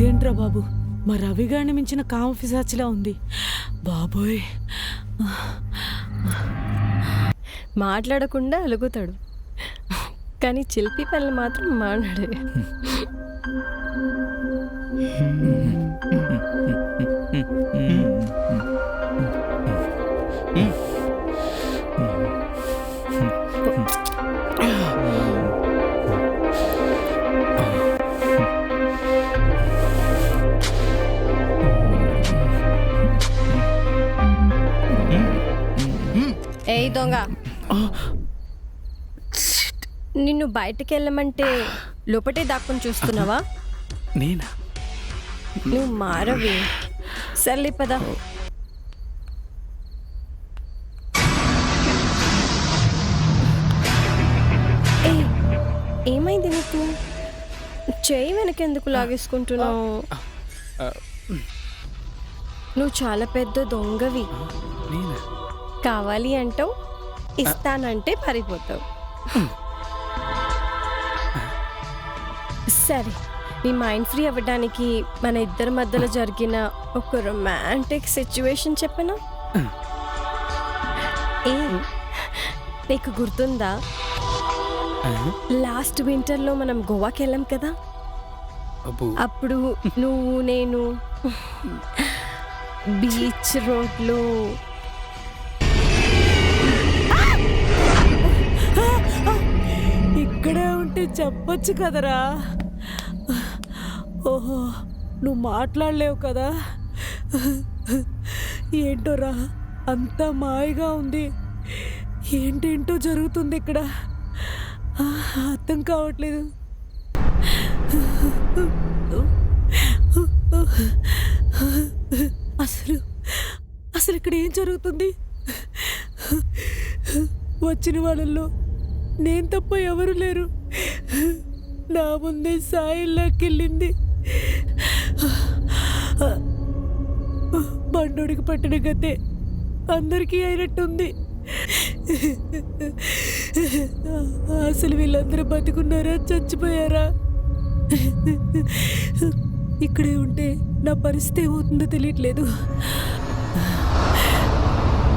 బాబు? మా రవిగాడిని మించిన కామ పిశాచిలా ఉంది. బాబోయ్. మాట్లాడకుండా అలుగుతాడు. కానీ చిలిపి పనులు మాత్రం మాట్లాడే ఏయ్ దొంగ. నిన్ను బయటకు వెళ్ళమంటే లోపటే దాక్కుని చూస్తున్నావా? నేనా? నువ్వు మారవి. సర్లే పదా. ఏమైంది నీకు? చేయి వెనకెందుకు లాగేసుకుంటున్నావు? నువ్వు చాలా పెద్ద దొంగవి. నేనా? కావాలి అంటావు ఇస్తానంటే పారిపోతావు. సరే నీ మైండ్ ఫ్రీ అవ్వడానికి మన ఇద్దరి మధ్యలో జరిగిన ఒక రొమాంటిక్ సిచ్యువేషన్ చెప్పనా? ఏ నీకు గుర్తుందా? లాస్ట్ వింటర్లో మనం గోవాకి వెళ్ళాం కదా? అప్పుడు నువ్వు నేను బీచ్ రోడ్లో చెప్పొచ్చు కదరా. ఓహో నువ్వు మాట్లాడలేవు కదా. ఏంటోరా అంత మాయగా ఉంది. ఏంటేంటో జరుగుతుంది ఇక్కడ. అర్థం కావట్లేదు. అసలు అసలు ఇక్కడ ఏం జరుగుతుంది? వచ్చిన వాళ్ళల్లో నేను తప్ప ఎవరు లేరు. నా ముందే సాయిల్లోకెళ్ళింది. బండోడికి పట్టిన గతే అందరికీ అయినట్టుంది. అసలు వీళ్ళందరూ బతుకున్నారా చచ్చిపోయారా? ఇక్కడే ఉంటే నా పరిస్థితి ఏమవుతుందో తెలియట్లేదు.